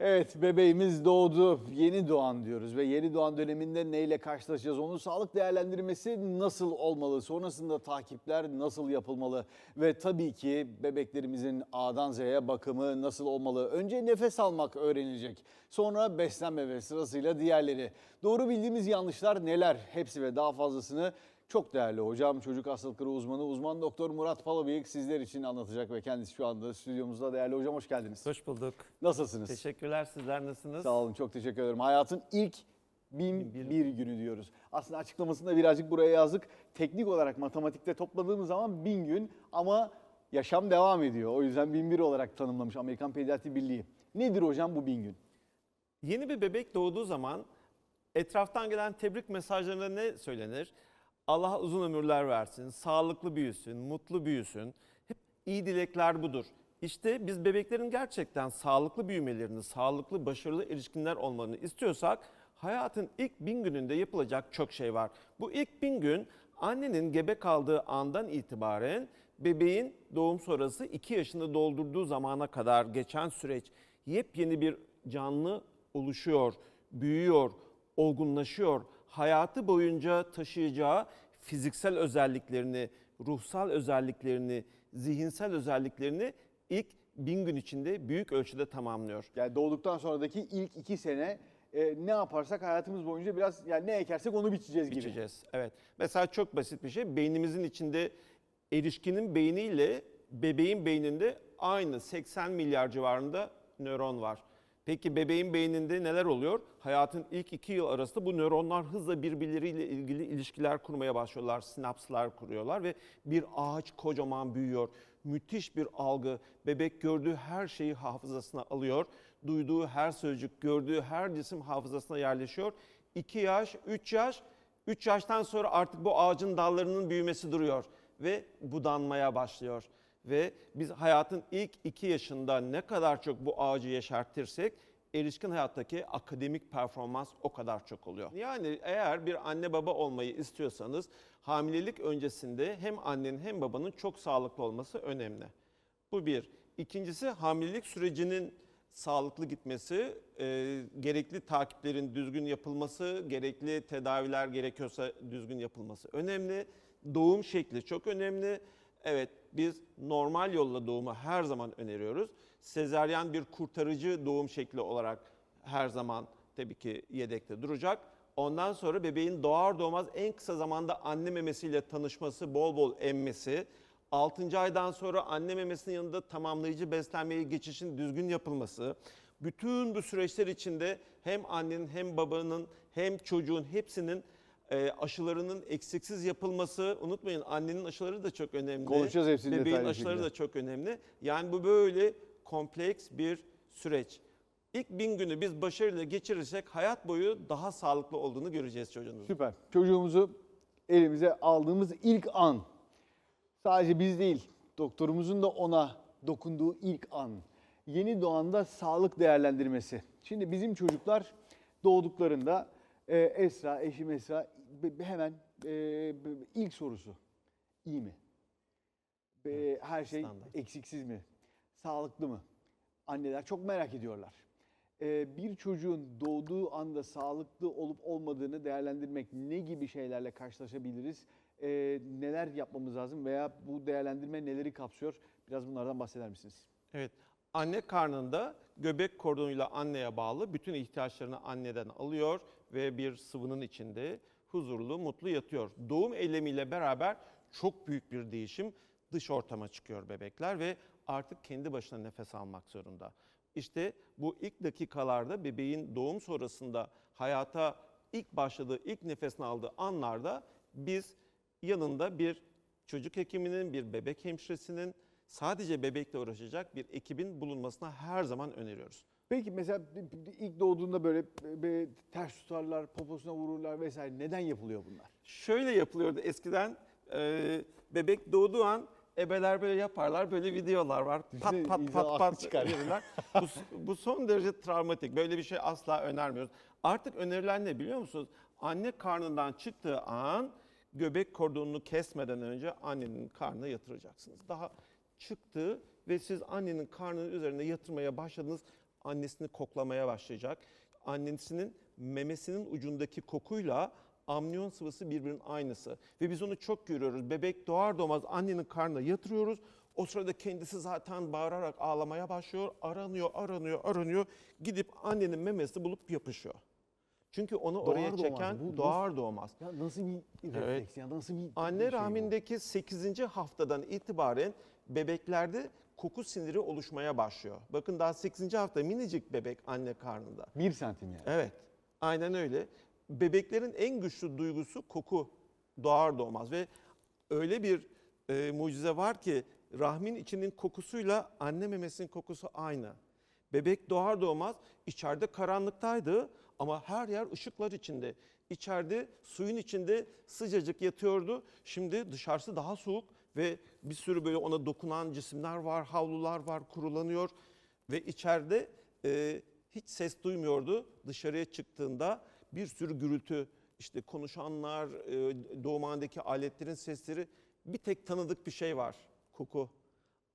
Evet bebeğimiz doğdu. Yeni doğan diyoruz ve yeni doğan döneminde neyle karşılaşacağız? Onun sağlık değerlendirmesi nasıl olmalı? Sonrasında takipler nasıl yapılmalı? Ve tabii ki bebeklerimizin A'dan Z'ye bakımı nasıl olmalı? Önce nefes almak öğrenilecek. Sonra beslenme ve sırasıyla diğerleri. Doğru bildiğimiz yanlışlar neler? Hepsi ve daha fazlasını çok değerli hocam, çocuk hastalıkları uzmanı, uzman doktor Murat Palabıyık sizler için anlatacak ve kendisi şu anda stüdyomuzda. Değerli hocam hoş geldiniz. Hoş bulduk. Nasılsınız? Teşekkürler. Sizler nasılsınız? Sağ olun çok teşekkür ederim. Hayatın ilk bin bir günü diyoruz. Aslında açıklamasında birazcık buraya yazdık. Teknik olarak matematikte topladığımız zaman bin gün ama yaşam devam ediyor. O yüzden bin bir olarak tanımlamış Amerikan Pediatri Birliği. Nedir hocam bu bin gün? Yeni bir bebek doğduğu zaman etraftan gelen tebrik mesajlarında ne söylenir? Allah uzun ömürler versin, sağlıklı büyüsün, mutlu büyüsün. Hep iyi dilekler budur. İşte biz bebeklerin gerçekten sağlıklı büyümelerini, sağlıklı, başarılı erişkinler olmalarını istiyorsak hayatın ilk bin gününde yapılacak çok şey var. Bu ilk bin gün annenin gebe kaldığı andan itibaren bebeğin doğum sonrası 2 yaşını doldurduğu zamana kadar geçen süreç yepyeni bir canlı oluşuyor, büyüyor, olgunlaşıyor. Hayatı boyunca taşıyacağı fiziksel özelliklerini, ruhsal özelliklerini, zihinsel özelliklerini ilk bin gün içinde büyük ölçüde tamamlıyor. Yani doğduktan sonraki ilk iki sene e, ne yaparsak hayatımız boyunca biraz yani ne ekersek onu biçeceğiz gibi. Biçeceğiz. Evet. Mesela çok basit bir şey. Beynimizin içinde erişkinin beyniyle bebeğin beyninde aynı 80 milyar civarında nöron var. Peki bebeğin beyninde neler oluyor? Hayatın ilk iki yıl arasında bu nöronlar hızla birbirleriyle ilgili ilişkiler kurmaya başlıyorlar. Sinapslar kuruyorlar ve bir ağaç kocaman büyüyor. Müthiş bir algı. Bebek gördüğü her şeyi hafızasına alıyor. Duyduğu her sözcük, gördüğü her cisim hafızasına yerleşiyor. 2 yaş, 3 yaş 3 yaştan sonra artık bu ağacın dallarının büyümesi duruyor ve budanmaya başlıyor. Ve biz hayatın ilk 2 yaşında ne kadar çok bu ağacı yeşertirsek erişkin hayattaki akademik performans o kadar çok oluyor. Yani eğer bir anne baba olmayı istiyorsanız hamilelik öncesinde hem annenin hem babanın çok sağlıklı olması önemli. Bu bir. İkincisi hamilelik sürecinin sağlıklı gitmesi, e, gerekli takiplerin düzgün yapılması, gerekli tedaviler gerekiyorsa düzgün yapılması önemli. Doğum şekli çok önemli. Evet biz normal yolla doğumu her zaman öneriyoruz. Sezaryen bir kurtarıcı doğum şekli olarak her zaman tabii ki yedekte duracak. Ondan sonra bebeğin doğar doğmaz en kısa zamanda anne memesiyle tanışması, bol bol emmesi, 6. aydan sonra anne memesinin yanında tamamlayıcı beslenmeye geçişin düzgün yapılması, bütün bu süreçler içinde hem annenin hem babanın hem çocuğun hepsinin e, aşılarının eksiksiz yapılması, unutmayın annenin aşıları da çok önemli. Konuşacağız hepsini Bebeğin aşıları şekilde. da çok önemli. Yani bu böyle kompleks bir süreç. İlk bin günü biz başarıyla geçirirsek hayat boyu daha sağlıklı olduğunu göreceğiz çocuğunuzun. Süper. Çocuğumuzu elimize aldığımız ilk an. Sadece biz değil, doktorumuzun da ona dokunduğu ilk an. Yeni doğanda sağlık değerlendirmesi. Şimdi bizim çocuklar doğduklarında e, Esra, eşim Esra hemen e, ilk sorusu. iyi mi? Be- her şey standart. eksiksiz mi? Sağlıklı mı? Anneler çok merak ediyorlar. Ee, bir çocuğun doğduğu anda sağlıklı olup olmadığını değerlendirmek ne gibi şeylerle karşılaşabiliriz? Ee, neler yapmamız lazım veya bu değerlendirme neleri kapsıyor? Biraz bunlardan bahseder misiniz? Evet. Anne karnında göbek kordonuyla anneye bağlı bütün ihtiyaçlarını anneden alıyor ve bir sıvının içinde huzurlu, mutlu yatıyor. Doğum eylemiyle beraber çok büyük bir değişim dış ortama çıkıyor bebekler ve artık kendi başına nefes almak zorunda. İşte bu ilk dakikalarda bebeğin doğum sonrasında hayata ilk başladığı, ilk nefesini aldığı anlarda biz yanında bir çocuk hekiminin, bir bebek hemşiresinin sadece bebekle uğraşacak bir ekibin bulunmasına her zaman öneriyoruz. Peki mesela ilk doğduğunda böyle böyle ters tutarlar, poposuna vururlar vesaire. Neden yapılıyor bunlar? Şöyle yapılıyordu eskiden e, bebek doğduğu an ebeler böyle yaparlar böyle videolar var pat pat pat aklı pat çıkar. verirler. bu, bu son derece travmatik böyle bir şey asla önermiyoruz. Artık önerilen ne biliyor musunuz? Anne karnından çıktığı an göbek kordonunu kesmeden önce annenin karnına yatıracaksınız. Daha çıktı ve siz annenin karnının üzerine yatırmaya başladınız annesini koklamaya başlayacak. Annesinin memesinin ucundaki kokuyla amniyon sıvısı birbirinin aynısı. Ve biz onu çok görüyoruz. Bebek doğar doğmaz annenin karnına yatırıyoruz. O sırada kendisi zaten bağırarak ağlamaya başlıyor. Aranıyor, aranıyor, aranıyor. Gidip annenin memesini bulup yapışıyor. Çünkü onu oraya Doğar doğmaz. çeken Bu doğar doğmaz. Ya nasıl bir refleks ya nasıl bir Anne şey bu? rahmindeki 8. haftadan itibaren bebeklerde koku siniri oluşmaya başlıyor. Bakın daha 8. hafta minicik bebek anne karnında. Bir santim yani. Evet, aynen öyle. Bebeklerin en güçlü duygusu koku doğar doğmaz ve öyle bir e, mucize var ki rahmin içinin kokusuyla anne memesinin kokusu aynı. Bebek doğar doğmaz içeride karanlıktaydı ama her yer ışıklar içinde. İçeride suyun içinde sıcacık yatıyordu. Şimdi dışarısı daha soğuk ve bir sürü böyle ona dokunan cisimler var, havlular var, kurulanıyor. Ve içeride e, hiç ses duymuyordu. Dışarıya çıktığında bir sürü gürültü, işte konuşanlar, e, doğumhanedeki aletlerin sesleri. Bir tek tanıdık bir şey var, koku.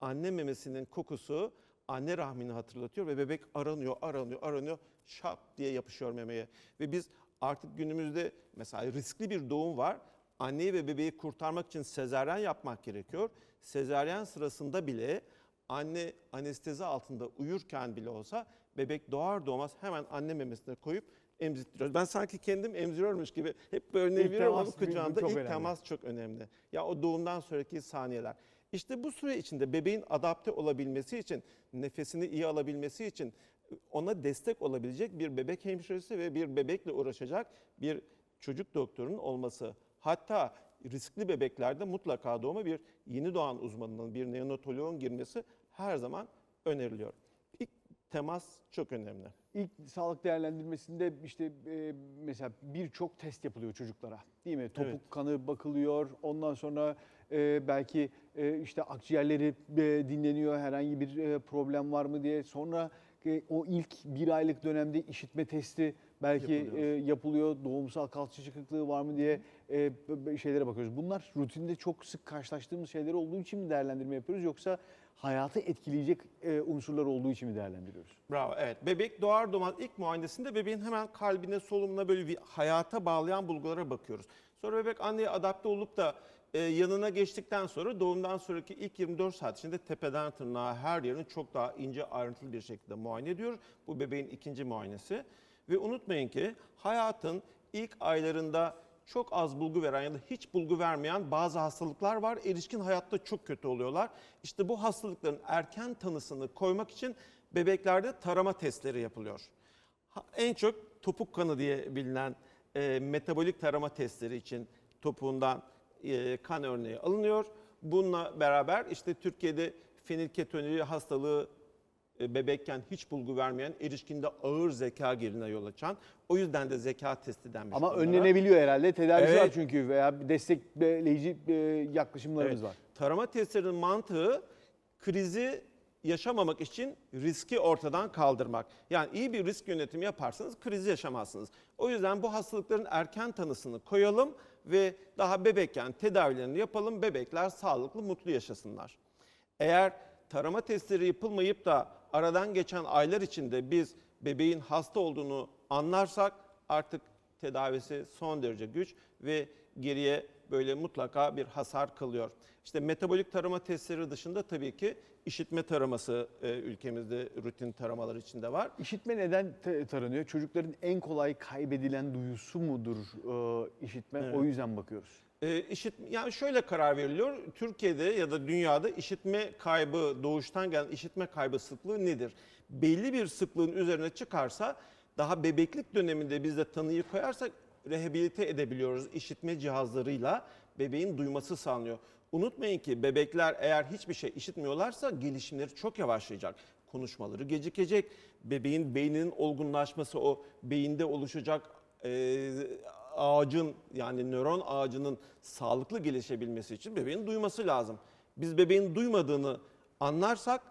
Anne memesinin kokusu anne rahmini hatırlatıyor ve bebek aranıyor, aranıyor, aranıyor. Şap diye yapışıyor memeye. Ve biz artık günümüzde mesela riskli bir doğum var. Anneyi ve bebeği kurtarmak için sezaryen yapmak gerekiyor. Sezaryen sırasında bile anne anestezi altında uyurken bile olsa bebek doğar doğmaz hemen anne memesine koyup emzirtiyoruz. Ben sanki kendim emziriyormuş gibi hep böyle İlk neviriyorum ama çok ilk önemli. temas çok önemli. Ya o doğumdan sonraki saniyeler. İşte bu süre içinde bebeğin adapte olabilmesi için, nefesini iyi alabilmesi için ona destek olabilecek bir bebek hemşiresi ve bir bebekle uğraşacak bir çocuk doktorunun olması. Hatta riskli bebeklerde mutlaka doğuma bir yeni doğan uzmanının, bir neonatoloğun girmesi her zaman öneriliyor. İlk temas çok önemli. İlk sağlık değerlendirmesinde işte e, mesela birçok test yapılıyor çocuklara. Değil mi? Topuk Evet. kanı bakılıyor. Ondan sonra e, belki e, işte akciğerleri e, dinleniyor. Herhangi bir e, problem var mı diye. Sonra e, o ilk bir aylık dönemde işitme testi belki Yapılıyor. e, yapılıyor. Doğumsal kalça çıkıklığı var mı diye e, b- şeylere bakıyoruz. Bunlar rutinde çok sık karşılaştığımız şeyler olduğu için mi değerlendirme yapıyoruz yoksa hayatı etkileyecek e, unsurlar olduğu için mi değerlendiriyoruz? Bravo evet. Bebek doğar doğmaz ilk muayenesinde bebeğin hemen kalbine solunumuna böyle bir hayata bağlayan bulgulara bakıyoruz. Sonra bebek anneye adapte olup da e, yanına geçtikten sonra doğumdan sonraki ilk 24 saat içinde tepeden tırnağa her yerini çok daha ince ayrıntılı bir şekilde muayene ediyoruz. Bu bebeğin ikinci muayenesi. Ve unutmayın ki hayatın ilk aylarında çok az bulgu veren ya da hiç bulgu vermeyen bazı hastalıklar var. Erişkin hayatta çok kötü oluyorlar. İşte bu hastalıkların erken tanısını koymak için bebeklerde tarama testleri yapılıyor. En çok topuk kanı diye bilinen e, metabolik tarama testleri için topuğundan e, kan örneği alınıyor. Bununla beraber işte Türkiye'de fenilketonuri hastalığı bebekken hiç bulgu vermeyen, erişkinde ağır zeka geriline yol açan. O yüzden de zeka testi denmiş. Ama bunlara. önlenebiliyor herhalde. Tedavisi var Evet. çünkü veya destekleyici e, yaklaşımlarımız Evet. var. Tarama testlerinin mantığı krizi yaşamamak için riski ortadan kaldırmak. Yani iyi bir risk yönetimi yaparsanız krizi yaşamazsınız. O yüzden bu hastalıkların erken tanısını koyalım ve daha bebekken tedavilerini yapalım. Bebekler sağlıklı, mutlu yaşasınlar. Eğer tarama testleri yapılmayıp da aradan geçen aylar içinde biz bebeğin hasta olduğunu anlarsak artık tedavisi son derece güç ve geriye böyle mutlaka bir hasar kalıyor. İşte metabolik tarama testleri dışında tabii ki işitme taraması e, ülkemizde rutin taramalar içinde var. İşitme neden taranıyor? Çocukların en kolay kaybedilen duyusu mudur e, işitme? Evet. O yüzden bakıyoruz. E, işit, yani şöyle karar veriliyor. Türkiye'de ya da dünyada işitme kaybı, doğuştan gelen işitme kaybı sıklığı nedir? Belli bir sıklığın üzerine çıkarsa daha bebeklik döneminde biz de tanıyı koyarsak rehabilite edebiliyoruz işitme cihazlarıyla. Bebeğin duyması sağlanıyor. Unutmayın ki bebekler eğer hiçbir şey işitmiyorlarsa gelişimleri çok yavaşlayacak. Konuşmaları gecikecek. Bebeğin beyninin olgunlaşması, o beyinde oluşacak e, ağacın yani nöron ağacının sağlıklı gelişebilmesi için bebeğin duyması lazım. Biz bebeğin duymadığını anlarsak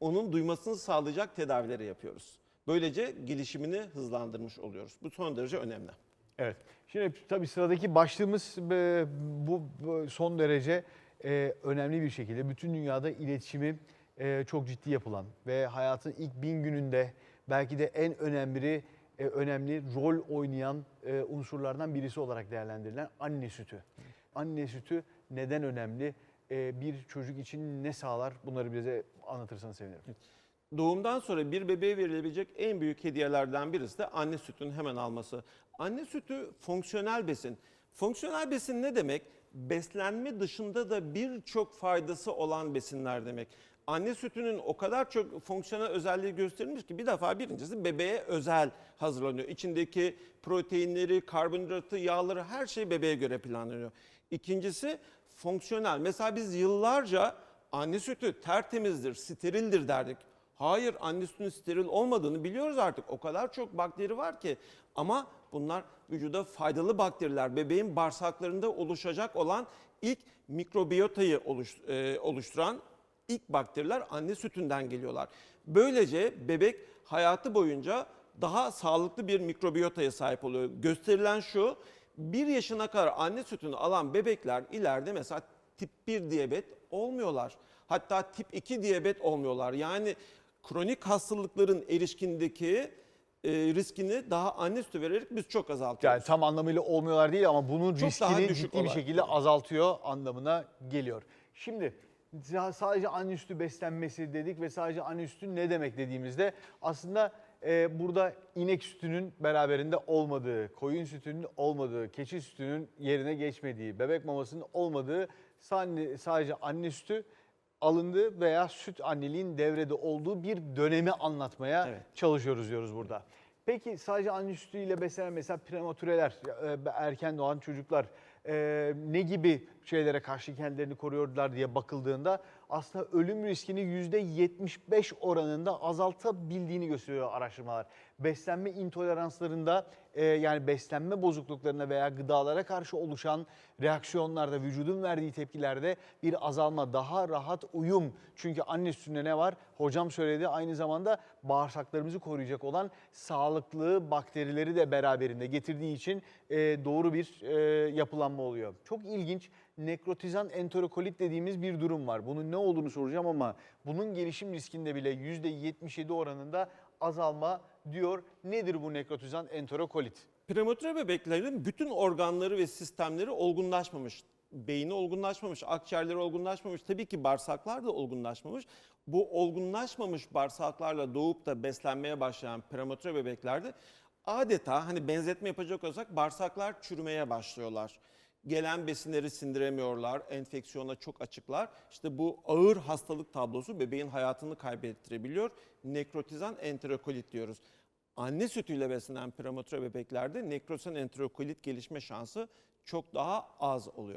onun duymasını sağlayacak tedavileri yapıyoruz. Böylece gelişimini hızlandırmış oluyoruz. Bu son derece önemli. Evet. Şimdi tabii sıradaki başlığımız e, bu son derece e, önemli bir şekilde bütün dünyada iletişimi e, çok ciddi yapılan ve hayatın ilk bin gününde belki de en önemli e, önemli rol oynayan e, unsurlardan birisi olarak değerlendirilen anne sütü. Anne sütü neden önemli? E, bir çocuk için ne sağlar? Bunları bize anlatırsanız sevinirim. Doğumdan sonra bir bebeğe verilebilecek en büyük hediyelerden birisi de anne sütünün hemen alması. Anne sütü fonksiyonel besin. Fonksiyonel besin ne demek? Beslenme dışında da birçok faydası olan besinler demek. Anne sütünün o kadar çok fonksiyonel özelliği gösterilmiş ki bir defa birincisi bebeğe özel hazırlanıyor. İçindeki proteinleri, karbonhidratı, yağları her şey bebeğe göre planlanıyor. İkincisi fonksiyonel. Mesela biz yıllarca anne sütü tertemizdir, sterildir derdik. Hayır anne sütünün steril olmadığını biliyoruz artık. O kadar çok bakteri var ki ama bunlar vücuda faydalı bakteriler. Bebeğin bağırsaklarında oluşacak olan ilk mikrobiyotayı e, oluşturan ilk bakteriler anne sütünden geliyorlar. Böylece bebek hayatı boyunca daha sağlıklı bir mikrobiyotaya sahip oluyor. Gösterilen şu, bir yaşına kadar anne sütünü alan bebekler ileride mesela tip 1 diyabet olmuyorlar. Hatta tip 2 diyabet olmuyorlar. Yani kronik hastalıkların erişkindeki e, riskini daha anne sütü vererek biz çok azaltıyoruz. Yani tam anlamıyla olmuyorlar değil ama bunun Çok daha riskini düşük ciddi bir olarak. şekilde azaltıyor anlamına geliyor. Şimdi sadece anne sütü beslenmesi dedik ve sadece anne sütü ne demek dediğimizde aslında e, burada inek sütünün beraberinde olmadığı, koyun sütünün olmadığı, keçi sütünün yerine geçmediği, bebek mamasının olmadığı sadece, sadece anne sütü alındığı veya süt anneliğin devrede olduğu bir dönemi anlatmaya Evet. çalışıyoruz diyoruz burada. Peki sadece anne sütüyle beslenen mesela prematüreler, e, erken doğan çocuklar e, ne gibi şeylere karşı kendilerini koruyorlar diye bakıldığında aslında ölüm riskini %75 oranında azaltabildiğini gösteriyor araştırmalar. Beslenme intoleranslarında e, yani beslenme bozukluklarına veya gıdalara karşı oluşan reaksiyonlarda, vücudun verdiği tepkilerde bir azalma, daha rahat uyum. Çünkü anne sütünde ne var? Hocam söyledi aynı zamanda bağırsaklarımızı koruyacak olan sağlıklı bakterileri de beraberinde getirdiği için e, doğru bir e, yapılanma oluyor. Çok ilginç nekrotizan enterokolit dediğimiz bir durum var. Bunun ne olduğunu soracağım ama bunun gelişim riskinde bile %77 oranında azalma diyor. Nedir bu nekrotizan enterokolit? Prematüre bebeklerin bütün organları ve sistemleri olgunlaşmamış. Beyni olgunlaşmamış, akciğerleri olgunlaşmamış, tabii ki bağırsaklar da olgunlaşmamış. Bu olgunlaşmamış bağırsaklarla doğup da beslenmeye başlayan prematüre bebeklerde adeta hani benzetme yapacak olsak bağırsaklar çürümeye başlıyorlar. Gelen besinleri sindiremiyorlar, enfeksiyona çok açıklar. İşte bu ağır hastalık tablosu bebeğin hayatını kaybettirebiliyor. Nekrotizan enterokolit diyoruz. Anne sütüyle beslenen prematüre bebeklerde nekrozan enterokolit gelişme şansı çok daha az oluyor.